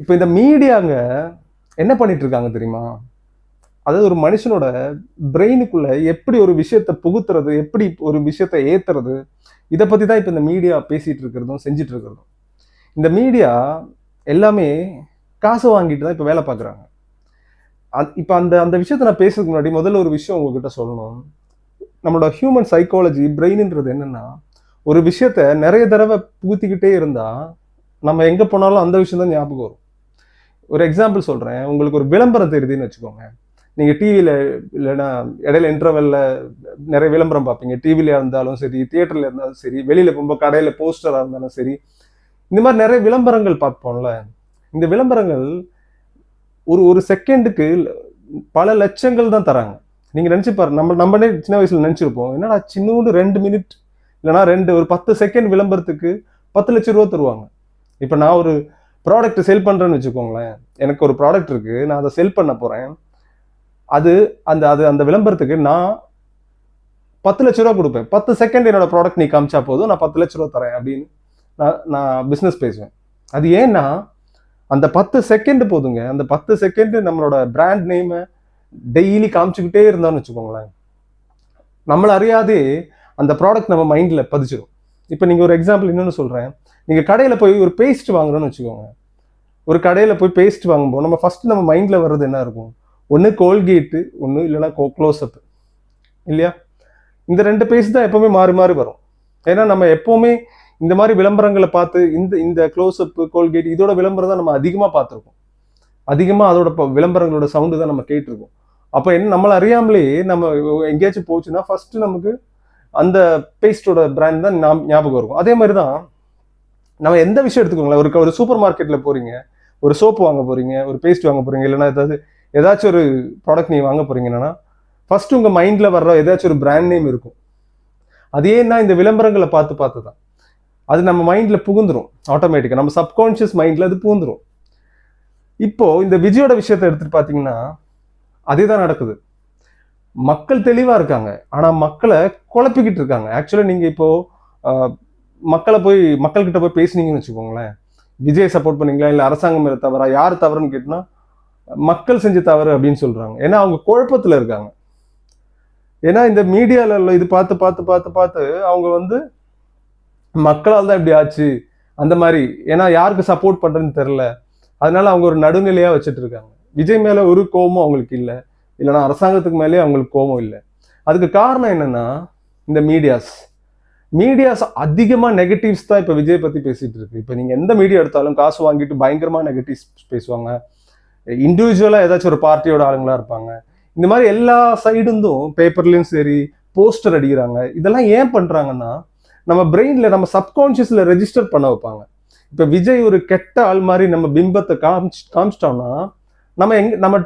இப்போ இந்த மீடியாங்க என்ன பண்ணிட்டு இருக்காங்க தெரியுமா? அதாவது ஒரு மனுஷனோட பிரெயினுக்குள்ள எப்படி ஒரு விஷயத்தை புகுத்துறது எப்படி ஒரு விஷயத்தை ஏத்துறது இதை பத்தி தான் இப்போ இந்த மீடியா பேசிட்டு இருக்கிறதும் செஞ்சுட்டு இருக்கிறதும் இந்த மீடியா எல்லாமே காசு வாங்கிட்டு தான் இப்போ வேலை பார்க்குறாங்க. இப்போ அந்த அந்த விஷயத்தை நான் பேசுறதுக்கு முன்னாடி முதல்ல ஒரு விஷயம் உங்ககிட்ட சொல்லணும். நம்மளோட ஹியூமன் சைக்காலஜி பிரெயின்ன்றது என்னன்னா ஒரு விஷயத்த நிறைய தடவை புகுத்திக்கிட்டே இருந்தா நம்ம எங்க போனாலும் அந்த விஷயம் தான் ஞாபகம் வரும். ஒரு எக்ஸாம்பிள் சொல்கிறேன் உங்களுக்கு ஒரு விளம்பரம் தெரியுதுன்னு வச்சுக்கோங்க. நீங்கள் டிவியில் இல்லைன்னா இடையில இன்டர்வெல்ல நிறைய விளம்பரம் பார்ப்பீங்க. டிவியில் இருந்தாலும் சரி தியேட்டரில் இருந்தாலும் சரி வெளியில் போகும்போது கடையில் போஸ்டராக இருந்தாலும் சரி இந்த மாதிரி நிறைய விளம்பரங்கள் பார்ப்போம்ல. இந்த விளம்பரங்கள் ஒரு ஒரு செகண்டுக்கு பல லட்சங்கள் தான் தராங்க. நீங்கள் நினச்சி பாரு நம்ம நம்மளே சின்ன வயசில் நினச்சிருப்போம். என்னடா சின்னோண்டு ரெண்டு மினிட் இல்லைன்னா ரெண்டு ஒரு பத்து செகண்ட் விளம்பரத்துக்கு பத்து லட்சம் ரூபா தருவாங்க. இப்போ நான் ஒரு ப்ராடக்ட் செல் பண்ணுறேன்னு வச்சுக்கோங்களேன். எனக்கு ஒரு ப்ராடக்ட் இருக்கு நான் அதை செல் பண்ண போறேன். அது அந்த அது அந்த விளம்பரத்துக்கு நான் பத்து லட்ச ரூபா கொடுப்பேன். பத்து செகண்ட் என்னோட ப்ராடக்ட் நீ காமிச்சா போதும் நான் பத்து லட்ச ரூபா தரேன் அப்படின்னு நான் நான் பிஸ்னஸ் பேசுவேன். அது ஏன்னா அந்த பத்து செகண்ட் போதுங்க. அந்த பத்து செகண்ட் நம்மளோட பிராண்ட் நேமை டெய்லி காமிச்சுக்கிட்டே இருந்தான்னு வச்சுக்கோங்களேன். நம்மளை அறியாதே அந்த ப்ராடக்ட் நம்ம மைண்டில் பதிச்சிடும் இப்போ நீங்கள் ஒரு எக்ஸாம்பிள் இன்னொன்று சொல்கிறேன் நீங்கள் கடையில் போய் ஒரு பேஸ்ட் வாங்குறோன்னு வச்சுக்கோங்க. ஒரு கடையில் போய் பேஸ்ட் வாங்கும்போது நம்ம ஃபஸ்ட்டு நம்ம மைண்டில் வர்றது என்ன இருக்கும்? ஒன்று கோல்கேட்டு ஒன்று இல்லைன்னா கோ க்ளோஸ்அப் இல்லையா? இந்த ரெண்டு பேஸ்ட் தான் எப்போவுமே மாறி மாறி வரும். ஏன்னா நம்ம எப்போவுமே இந்த மாதிரி விளம்பரங்களை பார்த்து இந்த இந்த க்ளோஸ்அப் கோல்கேட் இதோட விளம்பரம் தான் நம்ம அதிகமாக பார்த்துருக்கோம். அதிகமாக அதோட விளம்பரங்களோட சவுண்டு தான் நம்ம கேட்டிருக்கோம். அப்போ என்ன நம்மளை அறியாமலே நம்ம எங்கேயாச்சும் போச்சுன்னா ஃபஸ்ட்டு நமக்கு அந்த பேஸ்டோட பிராண்ட் தான் ஞாப- ஞாபகம் இருக்கும். அதே மாதிரி தான் நம்ம எந்த விஷயம் எடுத்துக்கோங்களேன் ஒரு ஒரு சூப்பர் மார்க்கெட்டில் போகிறீங்க ஒரு சோப்பு வாங்க போறீங்க ஒரு பேஸ்ட் வாங்க போறீங்க இல்லைன்னா ஏதாவது ஏதாச்சும் ஒரு ப்ராடக்ட் நீங்க வாங்க போறீங்கன்னா ஃபர்ஸ்ட் உங்க மைண்ட்ல வர்ற ஏதாச்சும் ஒரு பிராண்ட் நேம் இருக்கும். அதே ஏன்னா இந்த விளம்பரங்களை பார்த்து பார்த்து தான். அது நம்ம மைண்ட்ல புகுந்துரும். ஆட்டோமேட்டிக்காக நம்ம சப்கான்ஷியஸ் மைண்ட்ல அது புகுந்துரும். இப்போ இந்த விஜயோட விஷயத்தை எடுத்துட்டு பார்த்தீங்கன்னா அதே தான் நடக்குது. மக்கள் தெளிவாக இருக்காங்க. ஆனால் மக்களை குழப்பிக்கிட்டு இருக்காங்க. ஆக்சுவலாக நீங்கள் இப்போது மக்களை போய் மக்கள்கிட்ட போய் பேசுனீங்கன்னு வச்சுக்கோங்களேன். விஜய் சப்போர்ட் பண்ணீங்களா? இல்லை அரசாங்கம் மேலே தவறா? யார் தவறுன்னு கேட்டினா மக்கள் செஞ்ச தவறு அப்படின்னு சொல்கிறாங்க ஏன்னா அவங்க குழப்பத்தில் இருக்காங்க. ஏன்னா இந்த மீடியாவில் இது பார்த்து பார்த்து பார்த்து பார்த்து அவங்க வந்து மக்களால் தான் இப்படி ஆச்சு. அந்த மாதிரி. ஏன்னா யாருக்கு சப்போர்ட் பண்ணுறதுன்னு தெரில அதனால அவங்க ஒரு நடுநிலையாக வச்சுட்டு இருக்காங்க. விஜய் மேலே ஒரு கோபமும் அவங்களுக்கு இல்லை. இல்லைன்னா அரசாங்கத்துக்கு மேலே அவங்களுக்கு கோபம் இல்லை. அதுக்கு காரணம் என்னன்னா இந்த மீடியாஸ். மீடியாஸ் அதிகமாக நெகட்டிவ்ஸ் தான் இப்போ விஜய் பற்றி பேசிகிட்டு இருக்கு. இப்போ நீங்கள் எந்த மீடியா எடுத்தாலும் காசு வாங்கிட்டு பயங்கரமாக நெகட்டிவ்ஸ் பேசுவாங்க. இண்டிவிஜுவலாக ஏதாச்சும் ஒரு பார்ட்டியோட ஆளுங்களாக இருப்பாங்க. இந்த மாதிரி எல்லா சைடுந்தும் பேப்பர்லேயும் சரி போஸ்டர் அடிக்கிறாங்க. இதெல்லாம் ஏன் பண்ணுறாங்கன்னா நம்ம பிரெயினில் நம்ம சப்கான்ஷியஸில் ரெஜிஸ்டர் பண்ண வைப்பாங்க. இப்போ விஜய் ஒரு கெட்ட ஆள் மாதிரி நம்ம பிம்பத்தை காமிச்சு காமிச்சிட்டோம்னா நம்ம எங் நம்ம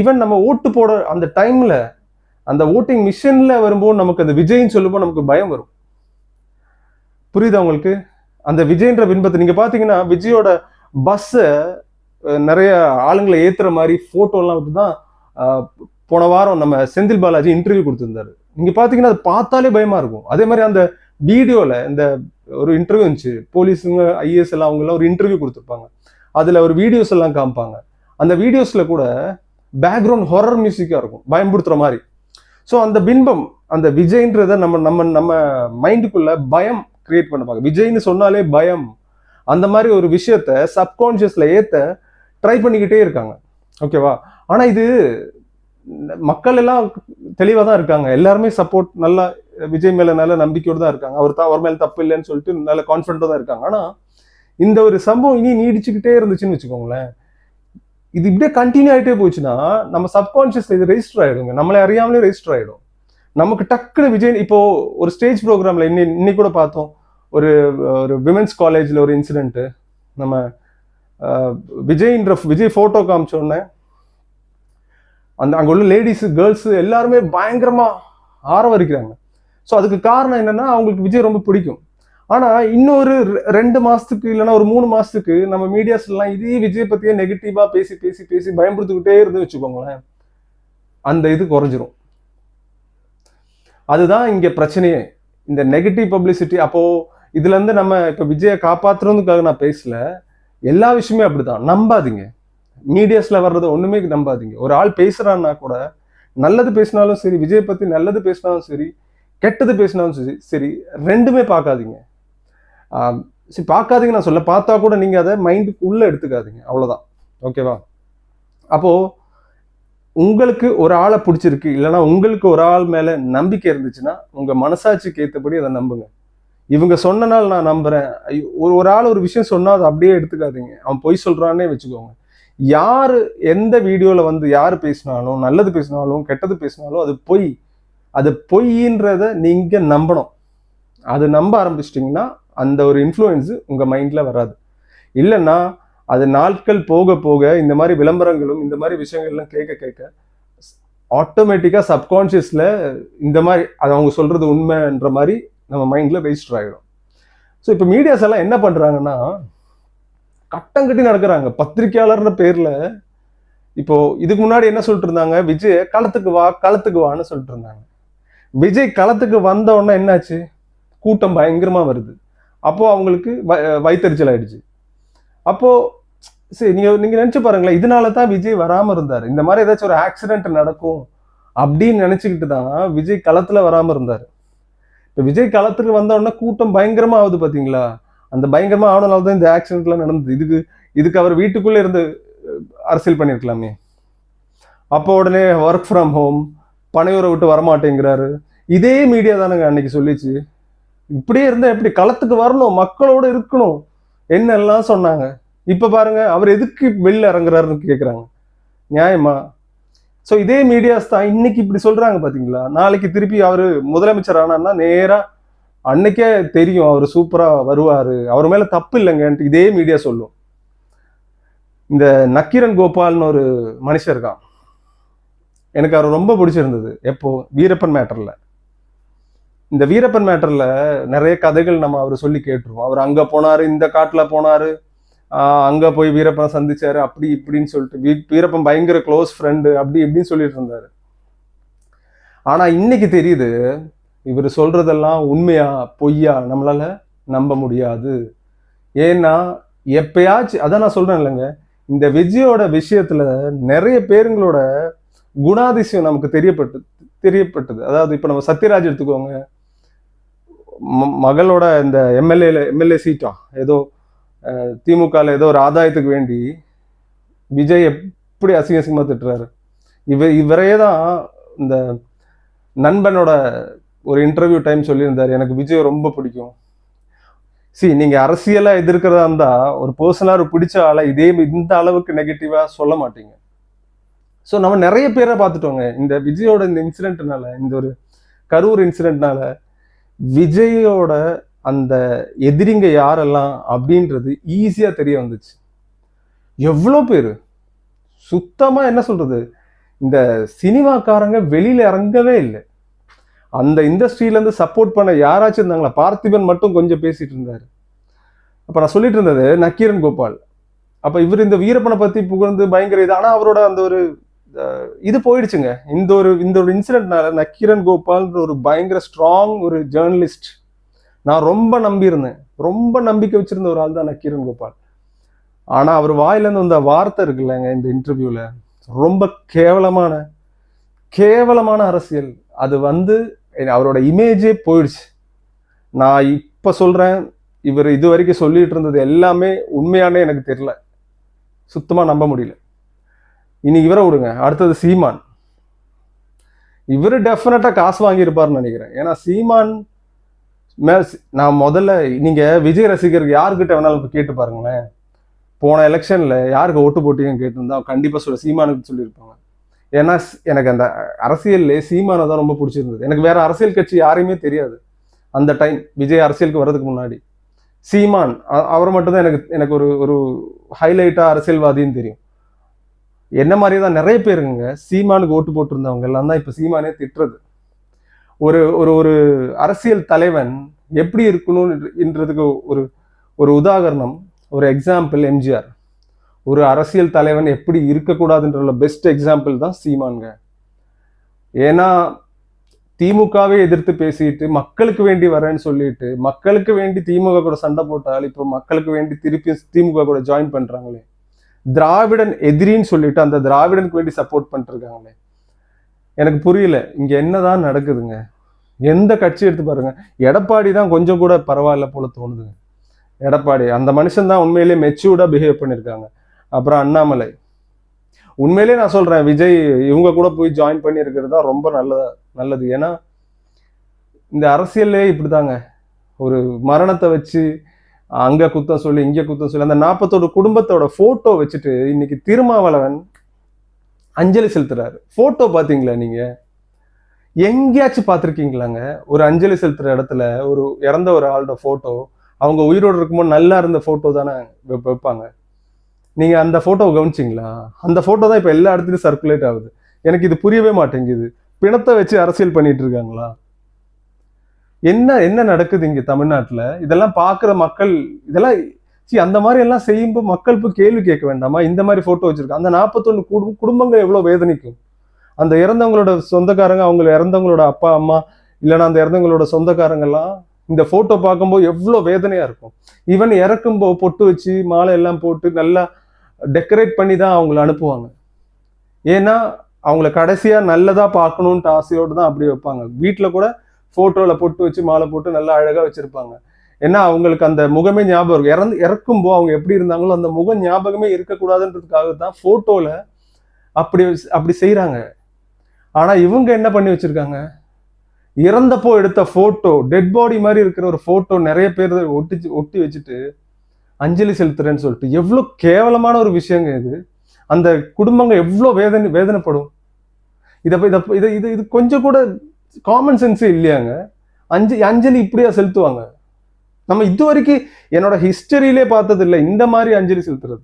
ஈவன் நம்ம ஓட்டு போட அந்த டைமில் அந்த ஓட்டிங் மிஷினில் வரும்போது நமக்கு அந்த விஜய்ன்னு சொல்லும்போது நமக்கு பயம் வரும். புரியுதா உங்களுக்கு? அந்த விஜய்ன்ற பின்பத்தை நீங்க பாத்தீங்கன்னா விஜயோட பஸ்ஸை நிறைய ஆளுங்களை ஏத்துற மாதிரி போட்டோலாம் விட்டு தான் போன வாரம் நம்ம செந்தில் பாலாஜி இன்டர்வியூ கொடுத்துருந்தாரு. நீங்க பாத்தீங்கன்னா அது பார்த்தாலே பயமா இருக்கும். அதே மாதிரி அந்த வீடியோல இந்த ஒரு இன்டர்வியூ இருந்துச்சு. போலீஸுங்க ஐஏஎஸ் எல்லாம் அவங்க எல்லாம் ஒரு இன்டர்வியூ கொடுத்துருப்பாங்க. அதுல ஒரு வீடியோஸ் எல்லாம் காமிப்பாங்க. அந்த வீடியோஸ்ல கூட பேக்ரவுண்ட் ஹொரர் மியூசிக்கா இருக்கும். பயம்படுத்துற மாதிரி. ஸோ அந்த பின்பம் அந்த விஜய்ன்றத நம்ம நம்ம நம்ம மைண்டுக்குள்ள பயம் கிரியேட் பண்ணுவாங்க. விஜய்னு சொன்னாலே பயம். அந்த மாதிரி ஒரு விஷயத்த சப்கான்ஷியஸ்ல ஏத்த ட்ரை பண்ணிக்கிட்டே இருக்காங்க. ஓகேவா ஆனா இது மக்கள் எல்லாம் தெளிவாக தான் இருக்காங்க. எல்லாருமே சப்போர்ட் நல்லா விஜய் மேல நல்ல நம்பிக்கையோடு தான் இருக்காங்க. அவர் தான் அவர் மேல தப்பு இல்லைன்னு சொல்லிட்டு நல்ல கான்ஃபிடண்டா தான் இருக்காங்க. ஆனா இந்த ஒரு சம்பவம் இனி நீடிச்சுக்கிட்டே இருந்துச்சுன்னு வச்சுக்கோங்களேன். இது இப்படியே கண்டினியூ ஆகிட்டே போச்சுன்னா நம்ம சப்கான்ஷியஸ்ல இது ரெஜிஸ்டர் ஆகிடுங்க நம்மளே அறியாமலே ரெஜிஸ்டர் ஆகிடும் நமக்கு டக்குனு விஜய் இப்போ ஒரு ஸ்டேஜ் ப்ரோக்ராம்ல இன்னி இன்னைக்கு கூட பார்த்தோம். ஒரு ஒரு விமென்ஸ் காலேஜ்ல ஒரு இன்சிடென்ட் நம்ம விஜய்ன்ற விஜய் போட்டோ காமிச்ச உடனே அந்த அங்க உள்ள லேடிஸ் கேர்ள்ஸ் எல்லாருமே பயங்கரமா ஆரவரிக்கிறாங்க. ஸோ அதுக்கு காரணம் என்னன்னா அவங்களுக்கு விஜய் ரொம்ப பிடிக்கும். ஆனா இன்னொரு ரெ- ரெண்டு மாசத்துக்கு இல்லைன்னா ஒரு மூணு மாசத்துக்கு நம்ம மீடியாஸ் எல்லாம் இதே விஜய் பத்தியே நெகட்டிவா பேசி பேசி பேசி பயன்படுத்திக்கிட்டே இருந்து வச்சுக்கோங்களேன் அந்த இது குறைஞ்சிரும். அதுதான் இங்கே பிரச்சனையே. இந்த நெகட்டிவ் பப்ளிசிட்டி அப்போது இதுலேருந்து நம்ம இப்போ விஜயை காப்பாற்றுறதுக்காக நான் பேசல. எல்லா விஷயமே அப்படிதான். நம்பாதீங்க. மீடியாஸில் வர்றது ஒன்றுமே நம்பாதீங்க. ஒரு ஆள் பேசுகிறான்னா கூட நல்லது பேசினாலும் சரி விஜய் பற்றி நல்லது பேசினாலும் சரி கெட்டது பேசினாலும் சரி சரி ரெண்டுமே பார்க்காதீங்க. சரி பார்க்காதீங்க நான் சொல்ல பார்த்தா கூட நீங்கள் அதை மைண்டுக்கு உள்ளே எடுத்துக்காதீங்க. அவ்வளோதான் ஓகேவா? அப்போது உங்களுக்கு ஒரு ஆளை பிடிச்சிருக்கு இல்லைன்னா உங்களுக்கு ஒரு ஆள் மேலே நம்பிக்கை இருந்துச்சுன்னா உங்கள் மனசாட்சிக்கு ஏற்றபடி அதை நம்புங்க. இவங்க சொன்னனால் நான் நம்புறேன். ஐயோ, ஒரு ஒரு ஆள் ஒரு விஷயம் சொன்னால் அதை அப்படியே எடுத்துக்காதீங்க. அவன் பொய் சொல்கிறான்னே வச்சுக்கோங்க. யார் எந்த வீடியோவில் வந்து யார் பேசினாலும் நல்லது பேசினாலும் கெட்டது பேசினாலும் அது பொய். அது பொய்ன்றத நீங்கள் நம்பணும். அது நம்ப ஆரம்பிச்சிட்டிங்கன்னா அந்த ஒரு இன்ஃப்ளூயன்ஸு உங்கள் மைண்டில் வராது. இல்லைன்னா அது நாட்கள் போக போக இந்த மாதிரி விளம்பரங்களும் இந்த மாதிரி விஷயங்கள்லாம் கேட்க கேட்க ஆட்டோமேட்டிக்காக சப்கான்ஷியஸில் இந்த மாதிரி அது அவங்க சொல்கிறது உண்மைன்ற மாதிரி நம்ம மைண்டில் ரெஜிஸ்டர் ஆகிடும் ஸோ இப்போ மீடியாஸ் எல்லாம் என்ன பண்ணுறாங்கன்னா கட்டம் கட்டி நடக்கிறாங்க. பத்திரிக்கையாளர்ன்ற பேரில் இப்போ இதுக்கு முன்னாடி என்ன சொல்லிட்டு இருந்தாங்க? விஜய் களத்துக்கு வா களத்துக்கு வான்னு சொல்லிட்டு இருந்தாங்க. விஜய் களத்துக்கு வந்த உடனே என்னாச்சு? கூட்டம் பயங்கரமாக வருது. அப்போது அவங்களுக்கு வ- வயித்தெரிச்சல் ஆயிடுச்சு. அப்போது சரி நீங்க நீங்க நினைச்சு பாருங்களேன் இதனால தான் விஜய் வராம இருந்தாரு. இந்த மாதிரி ஏதாச்சும் ஒரு ஆக்சிடென்ட் நடக்கும் அப்படின்னு நினைச்சுக்கிட்டு தான் விஜய் களத்துல வராம இருந்தாரு. இப்போ விஜய் களத்துக்கு வந்த உடனே கூட்டம் பயங்கரமா ஆகுது பாத்தீங்களா? அந்த பயங்கரமா ஆனதுனால தான் இந்த ஆக்சிடென்ட்லாம் நடந்தது. இதுக்கு இதுக்கு அவர் வீட்டுக்குள்ள இருந்து அரசியல் பண்ணியிருக்கலாமே. அப்போ உடனே ஒர்க் ஃப்ரம் ஹோம் பனையூரை விட்டு வரமாட்டேங்கிறாரு. இதே மீடியா தானங்க அன்னைக்கு சொல்லிச்சு. இப்படியே இருந்தால் எப்படி களத்துக்கு வரணும் மக்களோட இருக்கணும் என்னெல்லாம் சொன்னாங்க. இப்போ பாருங்க அவர் எதுக்கு வெளில இறங்குறாருன்னு கேட்குறாங்க நியாயமா? ஸோ இதே மீடியாஸ் தான் இன்னைக்கு இப்படி சொல்றாங்க பாத்தீங்களா? நாளைக்கு திருப்பி அவர் முதலமைச்சர் ஆனான்னா நேராக அன்னைக்கே தெரியும் அவர் சூப்பராக வருவார். அவர் மேலே தப்பு இல்லைங்கன்ட்டு இதே மீடியா சொல்லும். இந்த நக்கீரன் கோபால்னு ஒரு மனுஷர் இருக்கான். எனக்கு அவர் ரொம்ப பிடிச்சிருந்தது. எப்போ? வீரப்பன் மேட்டரில் இந்த வீரப்பன் மேட்டரில் நிறைய கதைகள் நம்ம அவர் சொல்லி கேட்டுருவோம். அவர் அங்கே போனார் இந்த காட்டில் போனார். அங்கே போய் வீரப்பன் சந்திச்சாரு அப்படி இப்படின்னு சொல்லிட்டு. வீ- வீரப்பன் பயங்கர க்ளோஸ் ஃப்ரெண்டு அப்படி இப்படின்னு சொல்லிட்டு இருந்தாரு. ஆனா இன்னைக்கு தெரியுது இவர் சொல்றதெல்லாம் உண்மையா பொய்யா நம்மளால நம்ப முடியாது. ஏன்னா எப்பயாச்சும் அதான் நான் சொல்றேன் இல்லைங்க இந்த விஜயோட விஷயத்துல நிறைய பேருங்களோட குணாதிசயம் நமக்கு தெரியப்பட்டு தெரியப்பட்டது. அதாவது இப்போ நம்ம சத்யராஜ் எடுத்துக்கோங்க ம- மகளோட இந்த எம்எல்ஏல எம்எல்ஏ சீட்டா ஏதோ திமுகவில் ஏதோ ஒரு ஆதாயத்துக்கு வேண்டி விஜய் எப்படி அசிங்க அசிங்கமாக திட்டுறாரு? இவ இவரையே தான் இந்த நண்பனோட ஒரு இன்டர்வியூ டைம் சொல்லியிருந்தார். எனக்கு விஜய் ரொம்ப பிடிக்கும். சி நீங்கள் அரசியலாக எதிர்க்கிறதா இருந்தால் ஒரு பர்சனலாக ஒரு பிடிச்ச ஆளை இதே இந்த அளவுக்கு நெகட்டிவாக சொல்ல மாட்டீங்க. ஸோ நம்ம நிறைய பேரை பார்த்துட்டோங்க. இந்த விஜயோட இந்த இன்சிடென்ட்னால இந்த ஒரு கரூர் இன்சிடென்ட்னால விஜயோட அந்த எதிரிங்க யாரெல்லாம் அப்படின்றது ஈஸியாக தெரிய வந்துச்சு. எவ்வளோ பேர்? சுத்தமாக என்ன சொல்கிறது இந்த சினிமாக்காரங்க வெளியில் இறங்கவே இல்லை. அந்த இண்டஸ்ட்ரியிலேருந்து சப்போர்ட் பண்ண யாராச்சும் இருந்தாங்களா? பார்த்திபன் மட்டும் கொஞ்சம் பேசிகிட்டு இருந்தார். அப்போ நான் சொல்லிட்டு இருந்தது நக்கீரன் கோபால். அப்போ இவர் இந்த வீரப்பனை பற்றி புகழ்ந்து பயங்கர இது. ஆனால் அவரோட அந்த ஒரு இது போயிடுச்சுங்க. இந்த ஒரு இந்த ஒரு இன்சிடென்ட்னால நக்கீரன் கோபால்ன்ற ஒரு பயங்கர ஸ்ட்ராங் ஒரு ஜேர்னலிஸ்ட் நான் ரொம்ப நம்பியிருந்தேன். ரொம்ப நம்பிக்கை வச்சிருந்த ஒரு ஆள் தான் கிரண் கோபால். ஆனால் அவர் வாயிலேருந்து வந்த வார்த்தை இருக்குல்லங்க இந்த இன்டர்வியூவில் ரொம்ப கேவலமான கேவலமான அரசியல். அது வந்து அவரோட இமேஜே போயிடுச்சு. நான் இப்போ சொல்கிறேன் இவர் இது வரைக்கும் சொல்லிட்டு இருந்தது எல்லாமே உண்மையானே எனக்கு தெரியல. சுத்தமாக நம்ப முடியல. இனி இவரை விடுங்க. அடுத்தது சீமான். இவர் டெஃபினட்டாக காசு வாங்கியிருப்பாருன்னு நினைக்கிறேன். ஏன்னா சீமான் நான் முதல்ல நீங்க விஜய் ரசிகருக்கு யாருக்கிட்ட வேணாலும் கேட்டு பாருங்களேன். போன எலெக்ஷன்ல யாருக்கு ஓட்டு போட்டீங்கன்னு கேட்டிருந்தா கண்டிப்பா சொல்ல சீமானுக்கு சொல்லியிருப்பாங்க. ஏன்னா எனக்கு அந்த அரசியல்ல சீமானை தான் ரொம்ப பிடிச்சிருந்தது. எனக்கு வேற அரசியல் கட்சி யாரையுமே தெரியாது. அந்த டைம் விஜய் அரசியலுக்கு வர்றதுக்கு முன்னாடி. சீமான் அவர் மட்டும்தான் எனக்கு எனக்கு ஒரு ஒரு ஹைலைட்டா அரசியல்வாதின்னு தெரியும். என்ன மாதிரி தான் நிறைய பேருங்க சீமானுக்கு ஓட்டு போட்டிருந்தவங்க எல்லாம் தான் இப்போ சீமானே திட்டுறது. ஒரு ஒரு ஒரு அரசியல் தலைவன் எப்படி இருக்கணும்ன்றதுக்கு ஒரு ஒரு உதாகரணம் ஒரு எக்ஸாம்பிள் எம்ஜிஆர். ஒரு அரசியல் தலைவன் எப்படி இருக்கக்கூடாதுன்ற பெஸ்ட் எக்ஸாம்பிள் தான் சீமான்ங்க. ஏன்னா திமுகவே எதிர்த்து பேசிட்டு மக்களுக்கு வேண்டி வரேன்னு சொல்லிட்டு மக்களுக்கு வேண்டி திமுக கூட சண்டை போட்டால் இப்போ மக்களுக்கு வேண்டி திருப்பி திமுக கூட ஜாயின் பண்றாங்களே. திராவிடன் எதிரின்னு சொல்லிட்டு அந்த திராவிடனுக்கு வேண்டி சப்போர்ட் பண்ணிருக்காங்களே எனக்கு புரியல. இங்க என்னதான் நடக்குதுங்க? எந்த கட்சி எடுத்து பாருங்க. எடப்பாடி தான் கொஞ்சம் கூட பரவாயில்ல போல தோணுதுங்க. எடப்பாடி அந்த மனுஷன் தான் உண்மையிலே மெச்சூர்டா பிஹேவ் பண்ணியிருக்காங்க அப்புறம் அண்ணாமலை. உண்மையிலேயே நான் சொல்றேன் விஜய் இவங்க கூட போய் ஜாயின் பண்ணி இருக்கிறது தான் ரொம்ப நல்லதா நல்லது. ஏன்னா இந்த அரசியல்லே இப்படிதாங்க. ஒரு மரணத்தை வச்சு அங்க குத்தம் சொல்லி இங்க குத்தம் சொல்லி அந்த நாற்பத்தோட குடும்பத்தோட போட்டோ வச்சுட்டு இன்னைக்கு திருமாவளவன் அஞ்சலி செலுத்துறாரு. ஃபோட்டோ பார்த்தீங்களா நீங்கள் எங்கேயாச்சும் பார்த்துருக்கீங்களாங்க? ஒரு அஞ்சலி செலுத்துகிற இடத்துல ஒரு இறந்த ஒரு ஆளோட ஃபோட்டோ அவங்க உயிரோடு இருக்கும்போது நல்லா இருந்த ஃபோட்டோ தானே வைப்பாங்க. நீங்கள் அந்த ஃபோட்டோவை கவனிச்சிங்களா? அந்த ஃபோட்டோ தான் இப்போ எல்லா இடத்துலையும் சர்க்குலேட் ஆகுது. எனக்கு இது புரியவே மாட்டேங்குது. பிணத்தை வச்சு அரசியல் பண்ணிட்டு இருக்காங்களா? என்ன என்ன நடக்குது இங்கே தமிழ்நாட்டில்? இதெல்லாம் பார்க்குற மக்கள் இதெல்லாம் சி அந்த மாதிரி எல்லாம் செய்யும்போது மக்கள் இப்போ கேள்வி கேட்க வேண்டாமா? இந்த மாதிரி போட்டோ வச்சிருக்காங்க அந்த நாற்பத்தொன்னு குடும் குடும்பங்கள் எவ்வளோ வேதனைக்கும்? அந்த இறந்தவங்களோட சொந்தக்காரங்க அவங்க இறந்தவங்களோட அப்பா அம்மா இல்லைன்னா அந்த இறந்தவங்களோட சொந்தக்காரங்கெல்லாம் இந்த போட்டோ பார்க்கும்போது எவ்வளோ வேதனையாக இருக்கும். ஈவன் இறக்கும்போது பொட்டு வச்சு மாலை எல்லாம் போட்டு நல்லா டெக்கரேட் பண்ணி தான் அவங்கள அனுப்புவாங்க. ஏன்னா அவங்கள கடைசியாக நல்லதாக பார்க்கணுன்ட்டு ஆசையோடு தான் அப்படி வைப்பாங்க. வீட்டில் கூட ஃபோட்டோவில் பொட்டு வச்சு மாலை போட்டு நல்லா அழகாக வச்சுருப்பாங்க. ஏன்னா அவங்களுக்கு அந்த முகமே ஞாபகம் இருக்கும். இறந்து இறக்கும்போது அவங்க எப்படி இருந்தாங்களோ அந்த முகம் ஞாபகமே இருக்கக்கூடாதுன்றதுக்காக தான் ஃபோட்டோவில் அப்படி அப்படி செய்கிறாங்க ஆனால் இவங்க என்ன பண்ணி வச்சிருக்காங்க? இறந்தப்போ எடுத்த ஃபோட்டோ டெட் பாடி மாதிரி இருக்கிற ஒரு ஃபோட்டோ நிறைய பேர் ஒட்டிச்சு ஒட்டி வச்சுட்டு அஞ்சலி செலுத்துறேன்னு சொல்லிட்டு எவ்வளோ கேவலமான ஒரு விஷயங்க இது. அந்த குடும்பங்கள் எவ்வளோ வேதனை வேதனைப்படும். இதை இதை இது இது கொஞ்சம் கூட காமன் சென்ஸே இல்லையாங்க. அஞ்சு அஞ்சலி இப்படியா செலுத்துவாங்க. நம்ம இது வரைக்கும் என்னோட ஹிஸ்டரியிலே பார்த்ததில்லை. இந்த மாதிரி அஞ்சலி செலுத்துறது.